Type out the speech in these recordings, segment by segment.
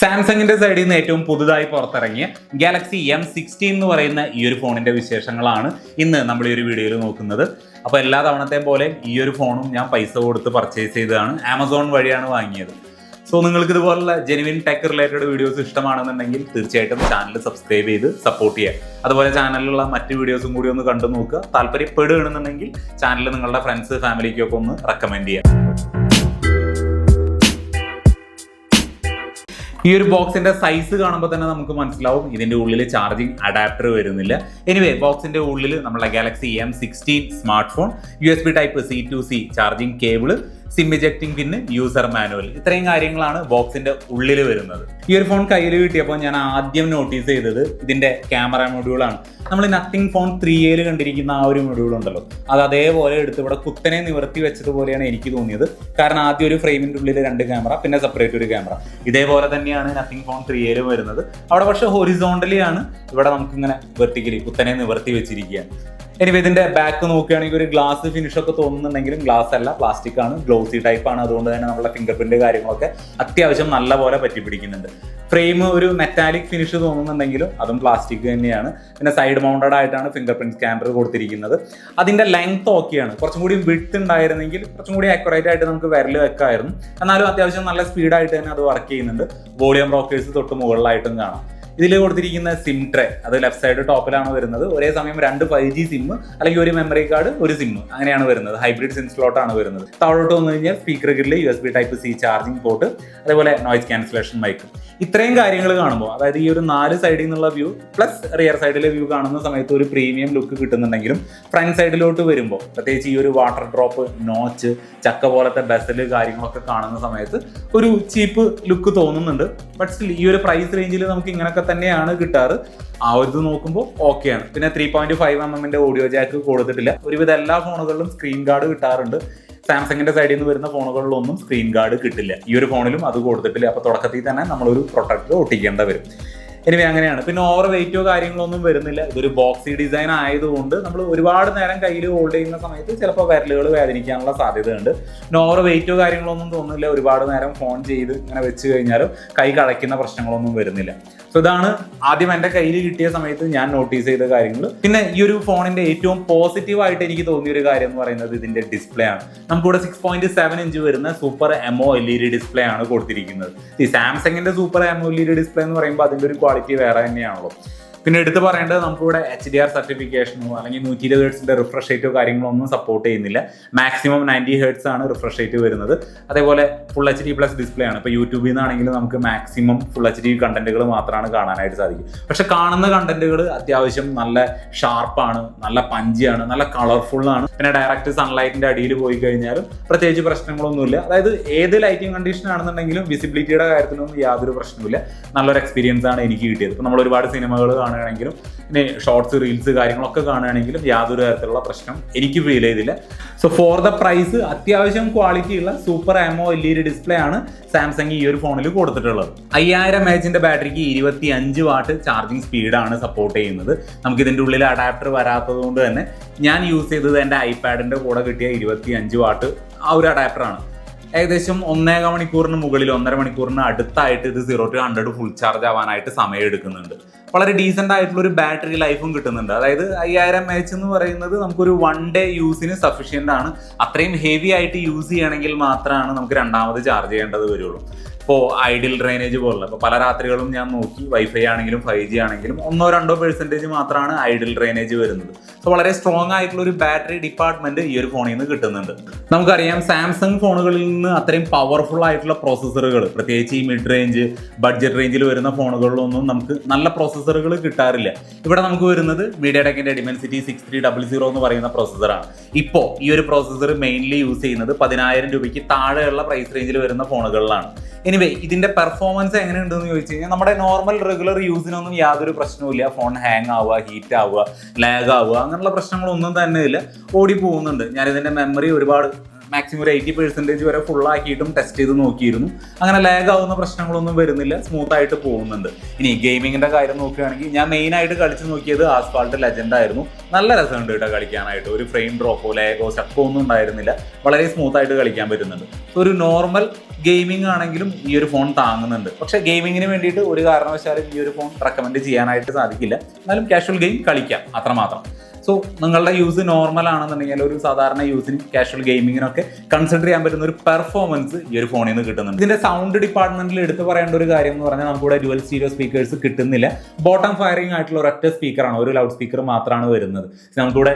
സാംസങ്ങിന്റെ സൈഡിൽ നിന്ന് ഏറ്റവും പുതുതായി പുറത്തിറങ്ങിയ ഗാലക്സി എം സിക്സ്റ്റീൻ എന്ന് പറയുന്ന ഈ ഒരു ഫോണിന്റെ വിശേഷങ്ങളാണ് ഇന്ന് നമ്മൾ ഈ ഒരു വീഡിയോയിൽ നോക്കുന്നത്. അപ്പോൾ എല്ലാ തവണത്തെ പോലെ ഈ ഒരു ഫോണും ഞാൻ പൈസ കൊടുത്ത് പർച്ചേസ് ചെയ്തതാണ്. ആമസോൺ വഴിയാണ് വാങ്ങിയത്. സോ നിങ്ങൾക്ക് ഇതുപോലുള്ള ജെനുവിൻ ടെക് റിലേറ്റഡ് വീഡിയോസ് ഇഷ്ടമാണെന്നുണ്ടെങ്കിൽ തീർച്ചയായിട്ടും ചാനൽ സബ്സ്ക്രൈബ് ചെയ്ത് സപ്പോർട്ട് ചെയ്യുക. അതുപോലെ ചാനലിലുള്ള മറ്റ് വീഡിയോസും കൂടി ഒന്ന് കണ്ടു നോക്കുക. താല്പര്യപ്പെടുകയാണെന്നുണ്ടെങ്കിൽ ചാനൽ നിങ്ങളുടെ ഫ്രണ്ട്സ് ഫാമിലിക്കൊക്കെ ഒന്ന് റെക്കമെൻഡ് ചെയ്യുക. ഈ ഒരു ബോക്സിന്റെ സൈസ് കാണുമ്പോൾ തന്നെ നമുക്ക് മനസ്സിലാവും. ഇതിന്റെ ഉള്ളിൽ ചാർജിങ് അഡാപ്റ്റർ വരുന്നില്ല. എനിവേ ബോക്സിന്റെ ഉള്ളിൽ നമ്മളെ Galaxy M sixteen smart phone U S B type C to C charging cable SIM ejecting pin user manual ഇത്രയും കാര്യങ്ങളാണ് ബോക്സിന്റെ ഉള്ളിൽ വരുന്നത്. ഈ ഒരു ഫോൺ കയ്യിൽ കിട്ടിയപ്പോൾ ഞാൻ ആദ്യം നോട്ടീസ് ചെയ്തത് ഇതിന്റെ ക്യാമറ മൊഡ്യൂളാണ് നമ്മൾ നത്തിങ് ഫോൺ ത്രീ എയിൽ കണ്ടിരിക്കുന്ന ആ ഒരു മൊഡ്യൂൾ ഉണ്ടല്ലോ. അത് അതേപോലെ എടുത്ത് ഇവിടെ കുത്തനെ നിവർത്തി വെച്ചതുപോലെയാണ് എനിക്ക് തോന്നിയത്. കാരണം ആദ്യം ഒരു ഫ്രെയിമിന്റെ ഉള്ളിൽ രണ്ട് ക്യാമറ പിന്നെ സെപ്പറേറ്റ് ഒരു ക്യാമറ ഇതേപോലെ തന്നെയാണ് നത്തിങ് ഫോൺ ത്രീ എയിൽ വരുന്നത്. അവിടെ പക്ഷേ ഹൊറിസോണ്ടലി ആണ് ഇവിടെ നമുക്കിങ്ങനെ വെർട്ടിക്കലി കുത്തനെ നിവർത്തി വെച്ചിരിക്കുകയാണ്. എനിവേ ഇതിന്റെ ബാക്ക് നോക്കുകയാണെങ്കിൽ ഒരു ഗ്ലാസ് ഫിനിഷ് ഒക്കെ തോന്നുന്നുണ്ടെങ്കിലും ഗ്ലാസ് അല്ല പ്ലാസ്റ്റിക് ആണ് ഗ്ലോസി ടൈപ്പ് ആണ്. അതുകൊണ്ട് തന്നെ നമ്മുടെ ഫിംഗർ പ്രിന്റ് കാര്യങ്ങളൊക്കെ അത്യാവശ്യം നല്ല പോലെ പറ്റി പിടിക്കുന്നുണ്ട്. ഫ്രെയിം ഒരു മെറ്റാലിക് ഫിനിഷ് തോന്നുന്നുണ്ടെങ്കിലും അതും പ്ലാസ്റ്റിക് തന്നെയാണ്. പിന്നെ സൈഡ് മൗണ്ടഡ് ആയിട്ടാണ് ഫിംഗർ പ്രിന്റ് സ്കാനർ കൊടുത്തിരിക്കുന്നത്. അതിന്റെ ലെങ്ത് ഓക്കെയാണ് കുറച്ചും കൂടി വിട്ട് ഉണ്ടായിരുന്നെങ്കിൽ കുറച്ചും കൂടി ആക്യുറേറ്റ് ആയിട്ട് നമുക്ക് വിരൽ വെക്കായിരുന്നു എന്നാലും അത്യാവശ്യം നല്ല സ്പീഡായിട്ട് തന്നെ അത് വർക്ക് ചെയ്യുന്നുണ്ട്. വോളിയം റോക്കേഴ്സ് തൊട്ട് മുകളിലായിട്ടും കാണാം. ഇതിൽ കൊടുത്തിരിക്കുന്ന സിം ട്രേ അത് ലെഫ്റ്റ് സൈഡ് ടോപ്പിലാണ് വരുന്നത്. ഒരേ സമയം രണ്ട് ഫൈവ് ജി സിം അല്ലെങ്കിൽ ഒരു മെമ്മറി കാർഡ് ഒരു സിം അങ്ങനെയാണ് വരുന്നത്. ഹൈബ്രിഡ് സിം സ്ലോട്ട് ആണ് വരുന്നത്. താഴോട്ട് വന്നു കഴിഞ്ഞാൽ speaker grill U S B type C charging port അതേപോലെ നോയ്സ് ക്യാൻസലേഷൻ മൈക്ക് ഇത്രയും കാര്യങ്ങൾ കാണുമ്പോൾ അതായത് ഈ ഒരു നാല് സൈഡിൽ നിന്നുള്ള വ്യൂ പ്ലസ് റിയർ സൈഡിലെ വ്യൂ കാണുന്ന സമയത്ത് ഒരു പ്രീമിയം ലുക്ക് കിട്ടുന്നുണ്ടെങ്കിലും ഫ്രണ്ട് സൈഡിലോട്ട് വരുമ്പോൾ പ്രത്യേകിച്ച് ഈ ഒരു വാട്ടർ ഡ്രോപ്പ് നോച്ച് ചക്ക പോലത്തെ ബസൽ കാര്യങ്ങളൊക്കെ കാണുന്ന സമയത്ത് ഒരു ചീപ്പ് ലുക്ക് തോന്നുന്നുണ്ട്. ബട്ട് സ്റ്റിൽ ഈ ഒരു പ്രൈസ് റേഞ്ചിൽ നമുക്ക് ഇങ്ങനെയൊക്കെ തന്നെയാണ് കിട്ടാറ്. ആ ഒരു ഇത് നോക്കുമ്പോൾ ഓക്കെയാണ് പിന്നെ ത്രീ പോയിന്റ് ഫൈവ് എം എമ്മിന്റെ ഓഡിയോ ജാക്ക് കൊടുത്തിട്ടില്ല. ഒരുവിധ എല്ലാ ഫോണുകളിലും സ്ക്രീൻ ഗാർഡ് കിട്ടാറുണ്ട്. സാംസങ്ങിന്റെ സൈഡിൽ നിന്ന് വരുന്ന ഫോണുകളിലൊന്നും സ്ക്രീൻ ഗാർഡ് കിട്ടില്ല. ഈ ഒരു ഫോണിലും അത് കൊടുത്തിട്ടില്ല. അപ്പോൾ തുടക്കത്തിൽ തന്നെ നമ്മളൊരു പ്രൊട്ടക്ടർ ഒട്ടിക്കേണ്ട വരും. എനിവേ അങ്ങനെയാണ്. പിന്നെ ഓവർ വെയിറ്റോ കാര്യങ്ങളോ ഒന്നും വരുന്നില്ല. ഇതൊരു ബോക്സി ഡിസൈൻ ആയതുകൊണ്ട് നമ്മൾ ഒരുപാട് നേരം കയ്യിൽ ഹോൾഡ് ചെയ്യുന്ന സമയത്ത് ചിലപ്പോൾ വിരലുകൾ വേദനിക്കാനുള്ള സാധ്യതയുണ്ട്. പിന്നെ ഓവർ വെയിറ്റോ കാര്യങ്ങളോ ഒന്നും തോന്നുന്നില്ല. ഒരുപാട് നേരം ഫോൺ ചെയ്ത് ഇങ്ങനെ വെച്ച് കഴിഞ്ഞാലും കൈ കളയ്ക്കുന്ന പ്രശ്നങ്ങളൊന്നും വരുന്നില്ല. സോ ഇതാണ് ആദ്യം എന്റെ കയ്യിൽ കിട്ടിയ സമയത്ത് ഞാൻ നോട്ടീസ് ചെയ്ത കാര്യങ്ങൾ പിന്നെ ഈ ഒരു ഫോണിന്റെ ഏറ്റവും പോസിറ്റീവ് ആയിട്ട് എനിക്ക് തോന്നിയ ഒരു കാര്യം എന്ന് പറയുന്നത് ഇതിന്റെ ഡിസ്പ്ലേ ആണ്. നമുക്കിവിടെ സിക്സ് പോയിന്റ് സെവൻ ഇഞ്ച് വരുന്ന super AMOLED display ആണ് കൊടുത്തിരിക്കുന്നത്. ഈ സാംസങ്ങിന്റെ super AMOLED display എന്ന് പറയുമ്പോൾ അതിന്റെ ഒരു വേറെ തന്നെയാണല്ലോ. പിന്നെ എടുത്ത് പറയേണ്ടത് നമുക്കിവിടെ എച്ച് ഡി ആർ സർട്ടിഫിക്കേഷനോ അല്ലെങ്കിൽ നൂറ്റി ഇരുപത് ഹേർട്സിന്റെ റിഫ്രഷ് റേറ്റോ കാര്യങ്ങളോ ഒന്നും സപ്പോർട്ട് ചെയ്യുന്നില്ല. മാക്സിമം നയന്റി ഹേർട്സ് ആണ് റിഫ്രഷ് റേറ്റ് വരുന്നത്. അതേപോലെ full H D plus display ആണ്. ഇപ്പോൾ യൂട്യൂബിൽ നിന്നാണെങ്കിലും നമുക്ക് മാക്സിമം ഫുൾ എച്ച് ഡി കണ്ടന്റുകൾ മാത്രമാണ് കാണാനായിട്ട് സാധിക്കും. പക്ഷെ കാണുന്ന കണ്ടന്റുകൾ അത്യാവശ്യം നല്ല ഷാർപ്പാണ് നല്ല പഞ്ചിയാണ് നല്ല കളർഫുൾ ആണ്. പിന്നെ ഡയറക്റ്റ് സൺലൈറ്റിന്റെ അടിയിൽ പോയി കഴിഞ്ഞാലും പ്രത്യേകിച്ച് പ്രശ്നങ്ങളൊന്നുമില്ല. അതായത് ഏത് ലൈറ്റിംഗ് കണ്ടീഷൻ ആണെന്നുണ്ടെങ്കിലും വിസിബിലിറ്റിയുടെ കാര്യത്തിലൊന്നും യാതൊരു പ്രശ്നമില്ല നല്ലൊരു എക്സ്പീരിയൻസ് ആണ് എനിക്ക് കിട്ടിയത്. ഇപ്പോൾ നമ്മൾ ഒരുപാട് സിനിമകൾ കാണുകയാണെങ്കിലും ഇനി ഷോർട്സ് റീൽസ് കാര്യങ്ങളൊക്കെ കാണുകയാണെങ്കിലും യാതൊരു തരത്തിലുള്ള പ്രശ്നം എനിക്ക് ഫീൽ ചെയ്തില്ല. സോ ഫോർ ദ പ്രൈസ് അത്യാവശ്യം ക്വാളിറ്റി ഉള്ള super AMOLED display ആണ് സാംസങ് ഈ ഒരു ഫോണിൽ കൊടുത്തിട്ടുള്ളത്. അയ്യായിരം എച്ചിന്റെ ബാറ്ററിക്ക് ഇരുപത്തി അഞ്ച് വാട്ട് ചാർജിങ് സ്പീഡാണ് സപ്പോർട്ട് ചെയ്യുന്നത്. നമുക്ക് ഇതിന്റെ ഉള്ളിൽ അഡാപ്റ്റർ വരാത്തത് കൊണ്ട് തന്നെ ഞാൻ യൂസ് ചെയ്തത് എന്റെ ഐപാഡിന്റെ കൂടെ കിട്ടിയ ഇരുപത്തി അഞ്ച് വാട്ട് ആ ഒരു അഡാപ്റ്ററാണ് ഏകദേശം ഒന്നേക മണിക്കൂറിന് മുകളിൽ ഒന്നര മണിക്കൂറിന് അടുത്തായിട്ട് ഇത് zero to hundred full charge ആവാനായിട്ട് സമയം എടുക്കുന്നുണ്ട്. വളരെ ഡീസെന്റ് ആയിട്ടുള്ള ഒരു ബാറ്ററി ലൈഫും കിട്ടുന്നുണ്ട്. അതായത് അയ്യായിരം എച്ച് എന്ന് പറയുന്നത് നമുക്കൊരു വൺ ഡേ യൂസിന് സഫീഷ്യന്റ് ആണ്. അത്രയും ഹെവി ആയിട്ട് യൂസ് ചെയ്യണമെങ്കിൽ മാത്രമാണ് നമുക്ക് രണ്ടാമത് ചാർജ് ചെയ്യേണ്ടത് വരുള്ളൂ. ഇപ്പോൾ ഐഡിയൽ ഡ്രെയിനേജ് പോലുള്ള ഇപ്പോൾ പല രാത്രികളും ഞാൻ നോക്കി വൈഫൈ ആണെങ്കിലും ഫൈവ് ജി ആണെങ്കിലും ഒന്നോ രണ്ടോ പെർസെന്റേജ് മാത്രമാണ് ഐഡിയൽ ഡ്രെയിനേജ് വരുന്നത്. സോ വളരെ സ്ട്രോങ് ആയിട്ടുള്ള ഒരു ബാറ്ററി ഡിപ്പാർട്ട്മെന്റ് ഈ ഒരു ഫോണിൽ നിന്ന് കിട്ടുന്നുണ്ട്. നമുക്കറിയാം സാംസങ് ഫോണുകളിൽ നിന്ന് അത്രയും പവർഫുൾ ആയിട്ടുള്ള പ്രോസസ്സറുകൾ പ്രത്യേകിച്ച് ഈ മിഡ് റേഞ്ച് ബഡ്ജറ്റ് റേഞ്ചിൽ വരുന്ന ഫോണുകളിലൊന്നും നമുക്ക് നല്ല പ്രോസസ്സറുകൾ കിട്ടാറില്ല. ഇവിടെ നമുക്ക് വരുന്നത് media ടെക്കിന്റെ Dimensity six three double zero എന്ന് പറയുന്ന പ്രോസസ്സറാണ് ഇപ്പോൾ ഈ ഒരു പ്രോസസ്സർ മെയിൻലി യൂസ് ചെയ്യുന്നത് പതിനായിരം രൂപയ്ക്ക് താഴെയുള്ള പ്രൈസ് റേഞ്ചിൽ വരുന്ന ഫോണുകളിലാണ് എനിവേ ഇതിന്റെ പെർഫോമൻസ് എങ്ങനെയുണ്ടെന്ന് ചോദിച്ചു കഴിഞ്ഞാൽ നമ്മുടെ നോർമൽ റെഗുലർ യൂസിനൊന്നും യാതൊരു പ്രശ്നവുമില്ല ഫോൺ ഹാങ് ആവുക ഹീറ്റ് ആവുക ലാഗ് ആവുക അങ്ങനെയുള്ള പ്രശ്നങ്ങളൊന്നും തന്നെ ഇല്ല ഓടി പോകുന്നുണ്ട്. ഞാൻ ഇതിന്റെ മെമ്മറി ഒരുപാട് മാക്സിമം ഒരു എയ്റ്റി പെർസെന്റേജ് വരെ ഫുൾ ആക്കിയിട്ടും ടെസ്റ്റ് ചെയ്ത് നോക്കിയിരുന്നു. അങ്ങനെ ലാഗ് ആവുന്ന പ്രശ്നങ്ങളൊന്നും വരുന്നില്ല സ്മൂത്ത് ആയിട്ട് പോകുന്നുണ്ട്. ഇനി ഗെയിമിങ്ങിന്റെ കാര്യം നോക്കുകയാണെങ്കിൽ ഞാൻ മെയിനായിട്ട് കളിച്ച് നോക്കിയത് ആസ്ഫാൾട്ട് ലെജൻഡ് ആയിരുന്നു. നല്ല രസമുണ്ട് കേട്ടോ കളിക്കാനായിട്ട്. ഒരു ഫ്രെയിം ഡ്രോപ്പോ ലാഗോ സ്റ്റക്കോ ഒന്നും ഉണ്ടായിരുന്നില്ല. വളരെ സ്മൂത്ത് ആയിട്ട് കളിക്കാൻ പറ്റുന്നുണ്ട്. ഒരു നോർമൽ ഗെയിമിംഗ് ആണെങ്കിലും ഈ ഒരു ഫോൺ താങ്ങുന്നുണ്ട്. പക്ഷേ ഗെയിമിങ്ങിന് വേണ്ടിയിട്ട് ഒരു കാരണവശാലും ഈ ഒരു ഫോൺ റെക്കമെൻഡ് ചെയ്യാനായിട്ട് സാധിക്കില്ല. എന്നാലും കാഷ്വൽ ഗെയിം കളിക്കാം അത്രമാത്രം. സോ നിങ്ങളുടെ യൂസ് നോർമൽ ആണെന്നുണ്ടെങ്കിൽ ഒരു സാധാരണ യൂസിനും കാഷ്വൽ ഗെയിമിങ്ങിനൊക്കെ കൺസിഡർ ചെയ്യാൻ പറ്റുന്ന ഒരു പെർഫോമൻസ് ഈ ഒരു ഫോണിൽ നിന്ന് കിട്ടുന്നുണ്ട്. ഇതിന്റെ സൗണ്ട് ഡിപ്പാർട്ട്മെന്റിൽ എടുത്തു പറയേണ്ട ഒരു കാര്യം എന്ന് പറഞ്ഞാൽ നമുക്കിവിടെ ഡുവൽ സ്റ്റീരിയോ സ്പീക്കേഴ്സ് കിട്ടുന്നില്ല. ബോട്ടം ഫയറിംഗ് ആയിട്ടുള്ള ഒരൊറ്റ സ്പീക്കറാണ് ഒരു ലൗഡ് സ്പീക്കർ മാത്രമാണ് വരുന്നത്. നമുക്കിവിടെ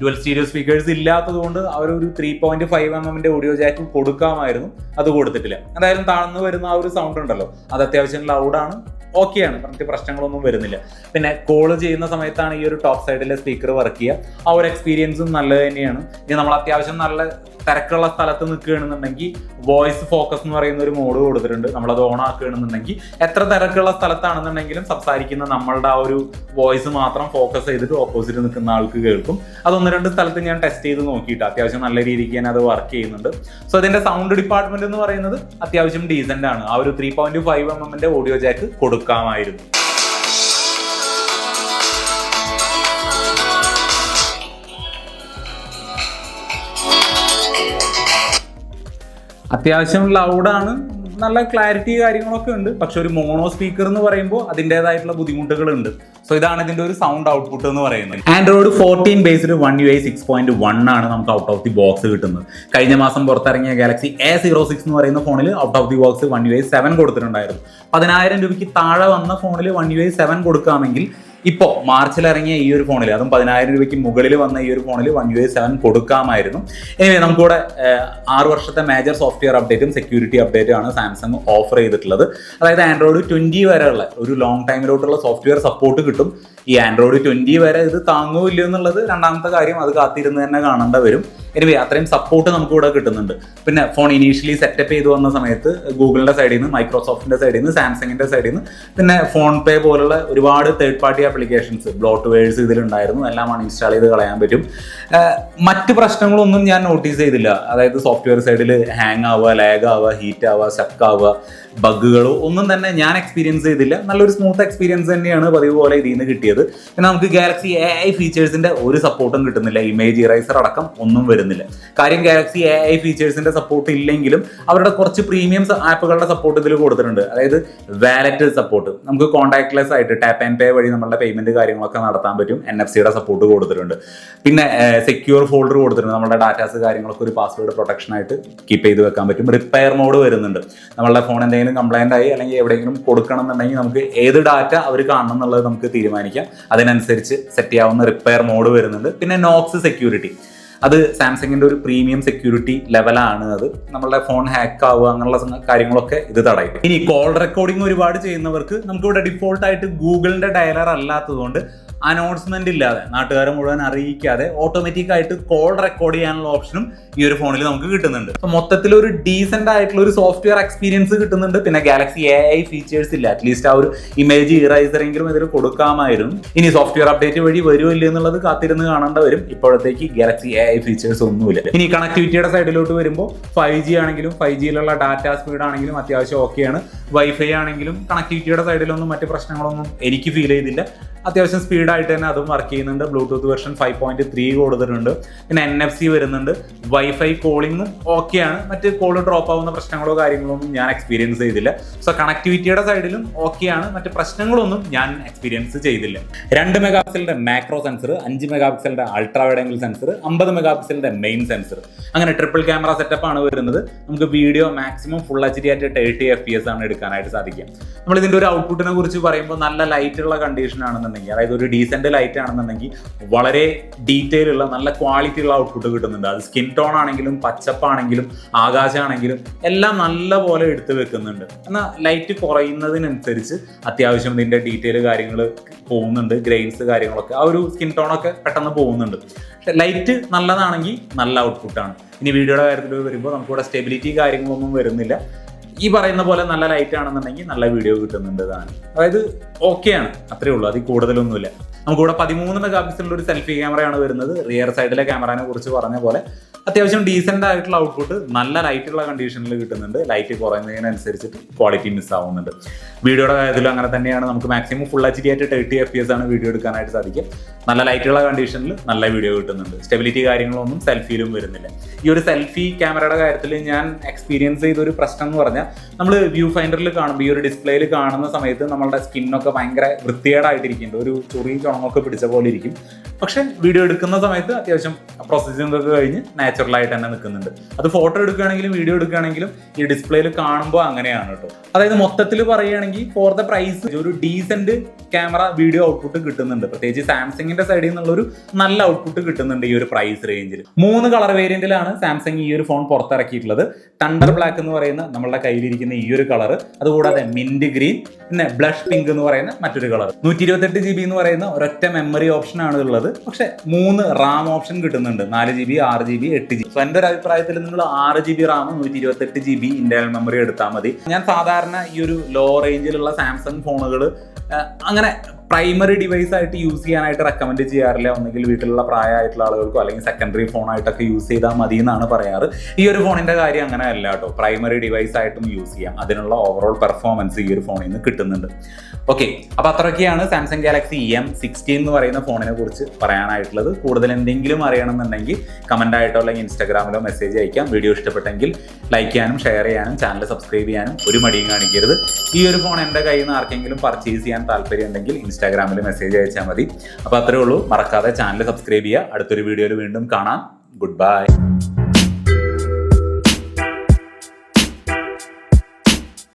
ഡുവൽ സ്റ്റീരിയോ സ്പീക്കേഴ്സ് ഇല്ലാത്തതുകൊണ്ട് അവർ ഒരു ത്രീ പോയിന്റ് ഫൈവ് എം എമ്മിന്റെ ഓഡിയോ ജാക്ക് കൊടുക്കാമായിരുന്നു. അത് കൊടുത്തിട്ടില്ല. എന്തായാലും താഴ്ന്നു വരുന്ന ആ ഒരു സൗണ്ട് ഉണ്ടല്ലോ. അത് അത്യാവശ്യം ലൗഡാണ് ഓക്കെയാണ്. മറ്റ് പ്രശ്നങ്ങളൊന്നും വരുന്നില്ല. പിന്നെ കോൾ ചെയ്യുന്ന സമയത്താണ് ഈ ഒരു ടോപ്പ് സൈഡിലെ സ്പീക്കർ വർക്ക് ചെയ്യുക. ആ ഒരു എക്സ്പീരിയൻസും നല്ലത് തന്നെയാണ്. ഇനി നമ്മൾ അത്യാവശ്യം നല്ല തിരക്കുള്ള സ്ഥലത്ത് നിൽക്കുകയാണെന്നുണ്ടെങ്കിൽ വോയിസ് ഫോക്കസ് എന്ന് പറയുന്ന ഒരു മോഡ് കൊടുത്തിട്ടുണ്ട്. നമ്മളത് ഓൺ ആക്കുകയാണെന്നുണ്ടെങ്കിൽ എത്ര തിരക്കുള്ള സ്ഥലത്താണെന്നുണ്ടെങ്കിലും സംസാരിക്കുന്ന നമ്മളുടെ ആ ഒരു വോയിസ് മാത്രം ഫോക്കസ് ചെയ്തിട്ട് ഓപ്പോസിറ്റ് നിൽക്കുന്ന ആൾക്ക് കേൾക്കും. അതൊന്ന് രണ്ട് സ്ഥലത്ത് ഞാൻ ടെസ്റ്റ് ചെയ്ത് നോക്കിയിട്ട് അത്യാവശ്യം നല്ല രീതിക്ക് ഞാൻ അത് വർക്ക് ചെയ്യുന്നുണ്ട്. സോ അതിന്റെ സൗണ്ട് ഡിപ്പാർട്ട്മെന്റ് എന്ന് പറയുന്നത് അത്യാവശ്യം ഡീസെന്റ് ആണ്. ആ ഒരു ത്രീ പോയിന്റ് ഫൈവ് എം എമ്മിന്റെ ഓഡിയോ ജാക്ക് കൊടുക്കാമായിരുന്നു. അത്യാവശ്യം ലൗഡാണ് നല്ല ക്ലാരിറ്റി കാര്യങ്ങളൊക്കെ ഉണ്ട്. പക്ഷെ ഒരു മോണോ സ്പീക്കർ എന്ന് പറയുമ്പോൾ അതിന്റെതായിട്ടുള്ള ബുദ്ധിമുട്ടുകളുണ്ട്. സോ ഇതാണ് ഇതിന്റെ ഒരു സൗണ്ട് ഔട്ട്പുട്ട് എന്ന് പറയുന്നത്. Android fourteen based One U I six point one ആണ് നമുക്ക് ഔട്ട് ഓഫ് ദി ബോക്സ് കിട്ടുന്നത്. കഴിഞ്ഞ മാസം പുറത്തിറങ്ങിയ ഗാലക്സി എ സീറോ സിക്സ് എന്ന് പറയുന്ന ഫോണിൽ out of the box one U I seven കൊടുത്തിട്ടുണ്ടായിരുന്നു. പതിനായിരം രൂപയ്ക്ക് താഴെ വന്ന ഫോണിൽ വൺ യു ഐ സെവൻ കൊടുക്കാമെങ്കിൽ ഇപ്പോൾ മാർച്ചിൽ ഇറങ്ങിയ ഈ ഒരു ഫോണിൽ അതും പതിനായിരം രൂപയ്ക്ക് മുകളിൽ വന്ന ഈ ഒരു ഫോണിൽ വൺ യു എ സെവൻ കൊടുക്കാമായിരുന്നു. ഇനി നമുക്കിവിടെ ആറ് വർഷത്തെ മേജർ സോഫ്റ്റ്വെയർ അപ്ഡേറ്റും സെക്യൂരിറ്റി അപ്ഡേറ്റും ആണ് സാംസങ് ഓഫർ ചെയ്തിട്ടുള്ളത്. അതായത് ആൻഡ്രോയിഡ് ട്വന്റി വരെയുള്ള ഒരു ലോങ് ടൈമിലോട്ടുള്ള സോഫ്റ്റ്വെയർ സപ്പോർട്ട് കിട്ടും. ഈ ആൻഡ്രോയിഡ് ട്വന്റി വരെ ഇത് താങ്ങോ എന്നുള്ളത് രണ്ടാമത്തെ കാര്യം അത് കാത്തിരുന്ന് തന്നെ കാണേണ്ട വരും. എനിവേ അത്രയും സപ്പോർട്ട് നമുക്ക് ഇവിടെ കിട്ടുന്നുണ്ട്. പിന്നെ ഫോൺ ഇനീഷ്യലി സെറ്റപ്പ് ചെയ്തു വന്ന സമയത്ത് ഗൂഗിളിന്റെ സൈഡിൽ നിന്ന് മൈക്രോസോഫ്റ്റിന്റെ സൈഡിൽ നിന്ന് സാംസങ്ങിന്റെ സൈഡിൽ നിന്ന് പിന്നെ ഫോൺ പേ പോലുള്ള ഒരുപാട് third party applications bloatwares ഇതിലുണ്ടായിരുന്നു. എല്ലാം ഇൻസ്റ്റാൾ ചെയ്ത് കളയാൻ പറ്റും. മറ്റ് പ്രശ്നങ്ങളൊന്നും ഞാൻ നോട്ടീസ് ചെയ്തില്ല. അതായത് സോഫ്റ്റ്വെയർ സൈഡിൽ ഹാങ് ആവുക ലാഗ് ആവുക ഹീറ്റ് ആവുക സ്റ്റക്ക് ആവുക ബഗ്ഗുകളോ ഒന്നും തന്നെ ഞാൻ എക്സ്പീരിയൻസ് ചെയ്തില്ല. നല്ലൊരു സ്മൂത്ത് എക്സ്പീരിയൻസ് തന്നെയാണ് പതിവ് പോലെ ഇതിൽ നിന്ന് കിട്ടിയത്. പിന്നെ നമുക്ക് ഗാലക്സി എ ഐ ഫീച്ചേഴ്സിന്റെ ഒരു സപ്പോർട്ടും കിട്ടുന്നില്ല. ഇമേജ് ഇറൈസർ അടക്കം ഒന്നും വരുന്നില്ല. കാര്യം ഗാലക്സി എ ഐ ഫീച്ചേഴ്സിന്റെ സപ്പോർട്ട് ഇല്ലെങ്കിലും അവരുടെ കുറച്ച് പ്രീമിയം ആപ്പുകളുടെ സപ്പോർട്ട് ഇതിൽ കൊടുത്തിട്ടുണ്ട്. അതായത് വാലറ്റ് സപ്പോർട്ട് നമുക്ക് കോൺടാക്ട്ലെസ് ആയിട്ട് ടാപ്പ് ആൻഡ് പേ വഴി നമ്മളുടെ പേയ്മെന്റ് കാര്യങ്ങളൊക്കെ നടത്താൻ പറ്റും. എൻ എഫ് സിയുടെ സപ്പോർട്ട് കൊടുത്തിട്ടുണ്ട്. പിന്നെ സെക്യൂർ ഫോൾഡർ കൊടുത്തിട്ടുണ്ട്. നമ്മുടെ ഡാറ്റാസ് കാര്യങ്ങളൊക്കെ ഒരു പാസ്വേഡ് പ്രൊട്ടക്ഷൻ ആയിട്ട് കീപ്പ് ചെയ്ത് വെക്കാൻ പറ്റും. റിപ്പയർ മോഡ് വരുന്നുണ്ട്. നമ്മളുടെ ഫോൺ എന്തെങ്കിലും കംപ്ലൈന്റ് ആയി അല്ലെങ്കിൽ എവിടെയെങ്കിലും കൊടുക്കണം എന്നുണ്ടെങ്കിൽ നമുക്ക് ഏത് ഡാറ്റ അവർ കാണണം എന്നുള്ളത് നമുക്ക് തീരുമാനിക്കാം. അതിനനുസരിച്ച് സെറ്റ് ചെയ്യാവുന്ന റിപ്പയർ മോഡ് വരുന്നുണ്ട്. പിന്നെ നോക്സ് സെക്യൂരിറ്റി അത് സാംസങ്ങിന്റെ ഒരു പ്രീമിയം സെക്യൂരിറ്റി ലെവലാണ് അത്. നമ്മളുടെ ഫോൺ ഹാക്ക് ആവുക അങ്ങനെയുള്ള കാര്യങ്ങളൊക്കെ ഇത് തടയും. ഇനി കോൾ റെക്കോർഡിംഗ് ഒരുപാട് ചെയ്യുന്നവർക്ക് നമുക്കിവിടെ ഡിഫോൾട്ടായിട്ട് ഗൂഗിളിന്റെ ഡയലർ അല്ലാത്തതുകൊണ്ട് അനൗൺസ്മെന്റ് ഇല്ലാതെ നാട്ടുകാരെ മുഴുവൻ അറിയിക്കാതെ ഓട്ടോമാറ്റിക് ആയിട്ട് കോൾ റെക്കോർഡ് ചെയ്യാനുള്ള ഓപ്ഷനും ഈ ഒരു ഫോണിൽ നമുക്ക് കിട്ടുന്നുണ്ട്. മൊത്തത്തിൽ ഒരു ഡീസെന്റ് ആയിട്ടുള്ള ഒരു സോഫ്റ്റ്വെയർ എക്സ്പീരിയൻസ് കിട്ടുന്നുണ്ട്. പിന്നെ ഗാലക്സി എ ഐ ഫീച്ചേഴ്സ് ഇല്ല. അറ്റ്ലീസ്റ്റ് ആ ഒരു ഇമേജ് ഇറൈസർ എങ്കിലും ഇതിൽ കൊടുക്കാമായിരുന്നു. ഇനി സോഫ്റ്റ്വെയർ അപ്ഡേറ്റ് വഴി വരുമോ ഇല്ല എന്നുള്ളത് കാത്തിരുന്ന് കാണേണ്ട വരും. ഇപ്പോഴത്തേക്ക് ഗാലക്സി എ ഐ ഫീച്ചേഴ്സ് ഒന്നുമില്ല. ഇനി കണക്ടിവിറ്റിയുടെ സൈഡിലോട്ട് വരുമ്പോൾ ഫൈവ് ജി ആണെങ്കിലും ഫൈവ് ജിയിലുള്ള ഡാറ്റ സ്പീഡ് ആണെങ്കിലും അത്യാവശ്യം ഓക്കെയാണ് വൈഫൈ ആണെങ്കിലും കണക്ടിവിറ്റിയുടെ സൈഡിലൊന്നും മറ്റ് പ്രശ്നങ്ങളൊന്നും എനിക്ക് ഫീൽ ചെയ്തില്ല. അത്യാവശ്യം സ്പീഡായിട്ട് തന്നെ അതും വർക്ക് ചെയ്യുന്നുണ്ട്. Bluetooth version five point three കൊടുത്തിട്ടുണ്ട്. പിന്നെ എൻ എഫ് സി വരുന്നുണ്ട്. വൈഫൈ കോളിങ്ങും ഓക്കെയാണ് മറ്റ് കോൾ ഡ്രോപ്പ് ആവുന്ന പ്രശ്നങ്ങളോ കാര്യങ്ങളോ ഒന്നും ഞാൻ എക്സ്പീരിയൻസ് ചെയ്തില്ല. സോ കണക്ടിവിറ്റിയുടെ സൈഡിലും ഓക്കെയാണ് മറ്റ് പ്രശ്നങ്ങളൊന്നും ഞാൻ എക്സ്പീരിയൻസ് ചെയ്തില്ല. രണ്ട് മെഗാ പിക്സലിന്റെ മാക്രോ സെൻസർ അഞ്ച് മെഗാ പിക്സലിന്റെ അൾട്രാ വൈഡ് ആംഗിൾ സെൻസർ അമ്പത് മെഗാ പിക്സലിന്റെ മെയിൻ സെൻസർ അങ്ങനെ ട്രിപ്പിൾ ക്യാമറ സെറ്റപ്പ് ആണ് വരുന്നത്. നമുക്ക് video maximum full H D ആയിട്ട് തേർട്ടി എഫ് പി എസ് ആണ് എടുക്കാനായിട്ട് സാധിക്കുക. നമ്മൾ ഇതിന്റെ ഒരു ഔട്ട്പുട്ടിനെ കുറിച്ച് പറയുമ്പോൾ നല്ല ലൈറ്റ് ഉള്ള കണ്ടീഷൻ ആണെന്നുണ്ടെങ്കിൽ അതായത് ഒരു ഡീസെന്റ് ലൈറ്റ് ആണെന്നുണ്ടെങ്കിൽ വളരെ ഡീറ്റെയിൽ ഉള്ള നല്ല ക്വാളിറ്റി ഉള്ള ഔട്ട്പുട്ട് കിട്ടുന്നുണ്ട്. അത് സ്കിൻ ടോൺ ആണെങ്കിലും പച്ചപ്പാണെങ്കിലും ആകാശമാണെങ്കിലും എല്ലാം നല്ല പോലെ എടുത്തു വെക്കുന്നുണ്ട്. എന്നാൽ ലൈറ്റ് കുറയുന്നതിനനുസരിച്ച് അത്യാവശ്യം ഇതിന്റെ ഡീറ്റെയിൽ കാര്യങ്ങൾ പോകുന്നുണ്ട് ഗ്രെയിൻസ് കാര്യങ്ങളൊക്കെ. ആ ഒരു സ്കിൻ ടോണൊക്കെ പെട്ടെന്ന് പോകുന്നുണ്ട്. പക്ഷെ ലൈറ്റ് നല്ലതാണെങ്കിൽ നല്ല ഔട്ട്പുട്ടാണ് ഇനി വീഡിയോയുടെ കാര്യത്തിൽ വരുമ്പോൾ നമുക്കിവിടെ സ്റ്റെബിലിറ്റി കാര്യങ്ങളൊന്നും വരുന്നില്ല. ഈ പറയുന്ന പോലെ നല്ല ലൈറ്റ് ആണെന്നുണ്ടെങ്കിൽ നല്ല വീഡിയോ കിട്ടുന്നുണ്ട് താൻ അതായത് ഓക്കെയാണ് അത്രേ ഉള്ളൂ. അതിൽ കൂടുതലൊന്നുമില്ല. നമുക്കിവിടെ പതിമൂന്ന് മെഗാ പിക്സലിന്റെ ഒരു സെൽഫി ക്യാമറയാണ് വരുന്നത്. റിയർ സൈഡിലെ ക്യാമറനെ കുറിച്ച് പറഞ്ഞ പോലെ. അത്യാവശ്യം ഡീസെന്റ് ആയിട്ടുള്ള ഔട്ട്പുട്ട് നല്ല ലൈറ്റുള്ള കണ്ടീഷനിൽ കിട്ടുന്നുണ്ട്. ലൈറ്റ് കുറയുന്നതിനനുസരിച്ചിട്ട് ക്വാളിറ്റി മിസ് ആവുന്നുണ്ട്. വീഡിയോയുടെ കാര്യത്തിലും അങ്ങനെ തന്നെയാണ്. നമുക്ക് മാക്സിമം ഫുൾ എച്ച് ഡി ആയിട്ട് തേർട്ടി എഫ് പി എസ് ആണ് വീഡിയോ എടുക്കാനായിട്ട് സാധിക്കും നല്ല ലൈറ്റുള്ള കണ്ടീഷനിൽ നല്ല വീഡിയോ കിട്ടുന്നുണ്ട്. സ്റ്റെബിലിറ്റി കാര്യങ്ങളൊന്നും സെൽഫിയിലും വരുന്നില്ല. ഈ ഒരു സെൽഫി ക്യാമറയുടെ കാര്യത്തിൽ ഞാൻ എക്സ്പീരിയൻസ് ചെയ്ത ഒരു പ്രശ്നം എന്ന് പറഞ്ഞാൽ നമ്മൾ വ്യൂ ഫൈൻഡറിൽ കാണുമ്പോൾ ഈ ഒരു ഡിസ്പ്ലേയിൽ കാണുന്ന സമയത്ത് നമ്മളുടെ സ്കിന്നൊക്കെ ഭയങ്കര വൃത്തികേടായിട്ടിരിക്കുന്നുണ്ട്. ഒരു ചൊറിയും ചുണങ്ങൊക്കെ പിടിച്ച പോലെ ഇരിക്കും. പക്ഷെ വീഡിയോ എടുക്കുന്ന സമയത്ത് അത്യാവശ്യം പ്രോസസ്സിംഗ് ഒക്കെ കഴിഞ്ഞ് നാച്ചുറൽ ആയിട്ട് തന്നെ നിൽക്കുന്നുണ്ട്. അത് ഫോട്ടോ എടുക്കുകയാണെങ്കിലും വീഡിയോ എടുക്കുകയാണെങ്കിലും ഈ ഡിസ്പ്ലേയിൽ കാണുമ്പോൾ അങ്ങനെയാണ് കേട്ടോ. അതായത് മൊത്തത്തിൽ പറയുകയാണെങ്കിൽ ഫോർ ദ പ്രൈസ് ഒരു ഡീസെന്റ് ക്യാമറ വീഡിയോ ഔട്ട്പുട്ട് കിട്ടുന്നുണ്ട്. പ്രത്യേകിച്ച് സാംസങ്ങിന്റെ സൈഡിൽ നിന്നുള്ള ഒരു നല്ല ഔട്ട്പുട്ട് കിട്ടുന്നുണ്ട് ഈ ഒരു പ്രൈസ് റേഞ്ചിൽ മൂന്ന് കളർ വേരിയന്റിലാണ് സാംസങ് ഈ ഒരു ഫോൺ പുറത്തിറക്കിയിട്ടുള്ളത്. തണ്ടർ ബ്ലാക്ക് എന്ന് പറയുന്ന നമ്മളുടെ കയ്യിലിരിക്കുന്ന ഈ ഒരു കളർ അതുകൂടാതെ മിന്റ് ഗ്രീൻ പിന്നെ ബ്ലഷ് പിങ്ക് എന്ന് പറയുന്ന മറ്റൊരു കളർ നൂറ്റി ഇരുപത്തെട്ട് ജി ബി എന്ന് പറയുന്ന ഒരൊറ്റ മെമ്മറി ഓപ്ഷൻ ആണ് ഉള്ളത്. പക്ഷെ മൂന്ന് റാം ഓപ്ഷൻ കിട്ടുന്നുണ്ട്. നാല് ജി ബി ആറ് ജി ബി എട്ട് ജി സോ എന്റെ ഒരു അഭിപ്രായത്തിൽ നിങ്ങൾ ആറ് ജി ബി റാം നൂറ്റി ഇരുപത്തെട്ട് ജി ബി ഇന്റർണൽ മെമ്മറി എടുത്താൽ മതി. ഞാൻ സാധാരണ ഈ ഒരു ലോ റേഞ്ചിലുള്ള സാംസങ് ഫോണുകൾ അങ്ങനെ പ്രൈമറി ഡിവൈസ് ആയിട്ട് യൂസ് ചെയ്യാനായിട്ട് റെക്കമെൻഡ് ചെയ്യാറില്ല. ഒന്നെങ്കിൽ വീട്ടിലുള്ള പ്രായമായിട്ടുള്ള ആളുകൾക്കോ അല്ലെങ്കിൽ സെക്കൻഡറി ഫോണായിട്ടൊക്കെ യൂസ് ചെയ്താൽ മതി എന്നാണ് പറയാറ്. ഈ ഒരു ഫോണിന്റെ കാര്യം അങ്ങനെ അല്ല കേട്ടോ. പ്രൈമറി ഡിവൈസ് ആയിട്ടും യൂസ് ചെയ്യാം. അതിനുള്ള ഓവറോൾ പെർഫോമൻസ് ഈ ഒരു ഫോണിൽ നിന്ന് കിട്ടുന്നുണ്ട്. ഓക്കെ അപ്പൊ അത്രയൊക്കെയാണ് Samsung Galaxy E M sixteen എന്ന് പറയുന്ന ഫോണിനെ കുറിച്ച് പറയാനായിട്ടുള്ളത്. കൂടുതൽ എന്തെങ്കിലും അറിയണമെന്നുണ്ടെങ്കിൽ കമന്റ് ആയിട്ടോ അല്ലെങ്കിൽ ഇൻസ്റ്റാഗ്രാമിലോ മെസ്സേജ് അയക്കാം. വീഡിയോ ഇഷ്ടപ്പെട്ടെങ്കിൽ ലൈക്ക് ചെയ്യാനും ഷെയർ ചെയ്യാനും ചാനൽ സബ്സ്ക്രൈബ് ചെയ്യാനും ഒരു മടിയും കാണിക്കരുത്. ഈ ഒരു ഫോൺ എന്റെ കയ്യിൽ നിന്ന് ആർക്കെങ്കിലും പർച്ചേസ് ചെയ്യാൻ താല്പര്യം ഉണ്ടെങ്കിൽ ഇൻസ്റ്റാഗ്രാമിൽ മെസ്സേജ് അയച്ചാൽ മതി. അപ്പോൾ അത്രേ ഉള്ളൂ. മറക്കാതെ ചാനൽ സബ്സ്ക്രൈബ് ചെയ്യുക. അടുത്തൊരു വീഡിയോയിൽ വീണ്ടും കാണാം. Good bye